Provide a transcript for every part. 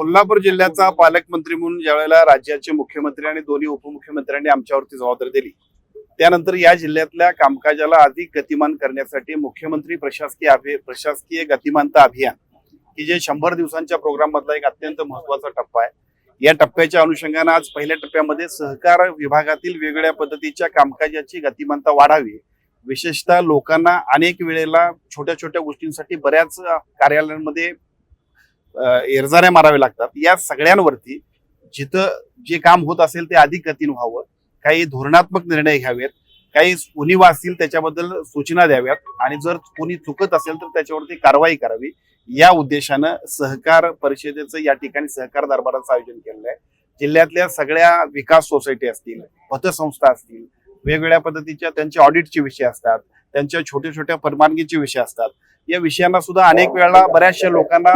कोल्हापूर जिल्ह्याचा पालकमंत्री म्हणून ज्यावेळेला राज्याचे मुख्यमंत्री आणि दोन्ही उपमुख्यमंत्र्यांनी आमच्यावरती जबाबदारी दिली त्यानंतर या जिल्ह्यातल्या कामकाजाला अधिक गतिमान करण्यासाठी मुख्यमंत्री प्रशासकीय अभि प्रशासकीय गतिमानता अभियान की जे शंभर दिवसांच्या प्रोग्राम मधला एक अत्यंत महत्त्वाचा टप्पा आहे. या टप्प्याच्या अनुषंगानं आज पहिल्या टप्प्यामध्ये सहकार विभागातील वेगवेगळ्या पद्धतीच्या कामकाजाची गतिमानता वाढावी विशेषतः लोकांना अनेक वेळेला छोट्या छोट्या गोष्टींसाठी बऱ्याच कार्यालयांमध्ये अ, एरजाऱ्या माराव्या लागतात. या सगळ्यांवरती जिथं जे काम होत असेल ते अधिक गतीनं व्हावं. काही धोरणात्मक निर्णय घ्यावेत. काही उणीवा असतील त्याच्याबद्दल सूचना द्याव्यात. आणि जर कोणी चुकत असेल तर त्याच्यावरती कारवाई करावी. या उद्देशानं सहकार परिषदेचं या ठिकाणी सहकार दरबाराचं आयोजन केलेलं आहे. जिल्ह्यातल्या सगळ्या विकास सोसायटी असतील पतसंस्था असतील वेगवेगळ्या पद्धतीच्या त्यांचे ऑडिटचे विषय असतात त्यांच्या छोट्या छोट्या परवानगीचे विषय असतात. या विषयांना सुद्धा अनेक वेळा बऱ्याचशा लोकांना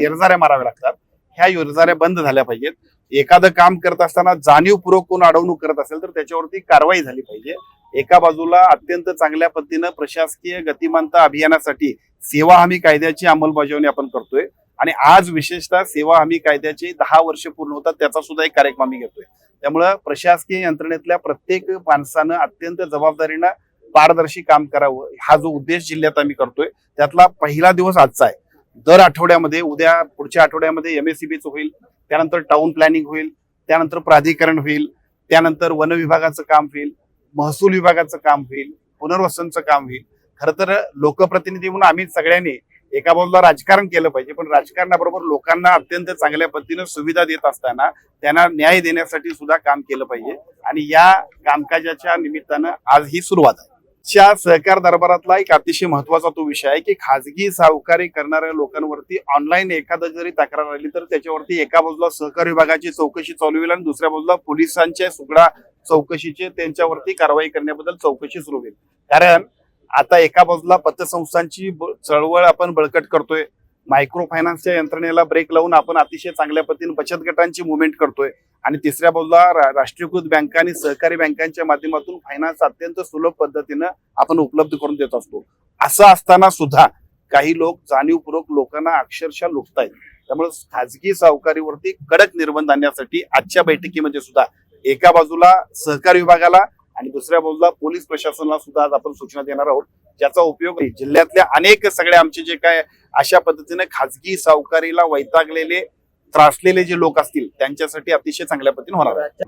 येरजाऱ्या माराव्या लागतात. ह्या येरजाऱ्या बंद झाल्या पाहिजेत. एखादं काम करत असताना जाणीवपूर्वक कोण अडवणूक करत असेल तर त्याच्यावरती कारवाई झाली पाहिजे. एका बाजूला अत्यंत चांगल्या पद्धतीनं प्रशासकीय गतिमानता अभियानासाठी सेवा हमी कायद्याची अंमलबजावणी आपण करतोय. आणि आज विशेषतः सेवा हमी कायद्याचे दहा वर्ष पूर्ण होतात त्याचा सुद्धा एक कार्यक्रम आम्ही घेतोय. त्यामुळं प्रशासकीय यंत्रणेतल्या प्रत्येक माणसानं अत्यंत जबाबदारीनं पारदर्शी काम करावं. हा जो उद्देश जिल्ह्यात आम्ही करतोय त्यातला पहिला दिवस आजचा आहे. दर आठवड्यामध्ये उद्या पुढच्या आठवड्यामध्ये एम एमएससीबीचं होईल त्यानंतर टाउन प्लॅनिंग होईल त्यानंतर प्राधिकरण होईल त्यानंतर वन विभागाचं काम होईल महसूल विभागाचं काम होईल पुनर्वसनचं काम होईल. खरं तर लोकप्रतिनिधी म्हणून आम्ही सगळ्यांनी एका बाजूला राजकारण केलं पाहिजे पण राजकारणाबरोबर लोकांना अत्यंत चांगल्या पद्धतीनं सुविधा देत असताना त्यांना न्याय देण्यासाठी सुद्धा काम केलं पाहिजे. आणि या कामकाजाच्या निमित्तानं आज ही सुरुवात आहे. च्या सहकार दरबारातला एक अतिशय महत्त्वाचा तो विषय आहे की खाजगी सावकारी करणाऱ्या लोकांवरती ऑनलाईन एखादा जरी तक्रार आली तर त्याच्यावरती एका बाजूला सहकार विभागाची चौकशी चालू होईल आणि दुसऱ्या बाजूला पोलिसांच्या सुगडा चौकशीचे त्यांच्यावरती कारवाई करण्याबद्दल चौकशी सुरू होईल. कारण आता एका बाजूला पतसंस्थांची चळवळ आपण बळकट करतोय. मायक्रो फायनान्सच्या यंत्रणेला ब्रेक लावून आपण अतिशय चांगल्या पद्धतीने बचत गटांची मुवमेंट करतोय. आणि तिसऱ्या बाजूला रा- राष्ट्रीयकृत बँका आणि सहकारी बँकांच्या माध्यमातून फायनान्स अत्यंत सुलभ पद्धतीनं आपण उपलब्ध करून देत असतो. असं असताना सुद्धा काही लोक जाणीवपूर्वक लोकांना अक्षरशः लुटतायत. त्यामुळे खाजगी सावकारीवरती कडक निर्बंध आणण्यासाठी आजच्या बैठकीमध्ये सुद्धा एका बाजूला सहकार विभागाला आणि दुसऱ्या बाजूला पोलीस प्रशासनाला सुद्धा आज आपण सूचना देणार आहोत ज्याचा उपयोग जिल्ह्यातल्या अनेक सगळे आमचे जे काय अशा पद्धतीने खाजगी सावकारीला वैतागलेले त्रासलेले जे लोक असतील त्यांच्यासाठी अतिशय चांगल्या पद्धतीने होणार आहे.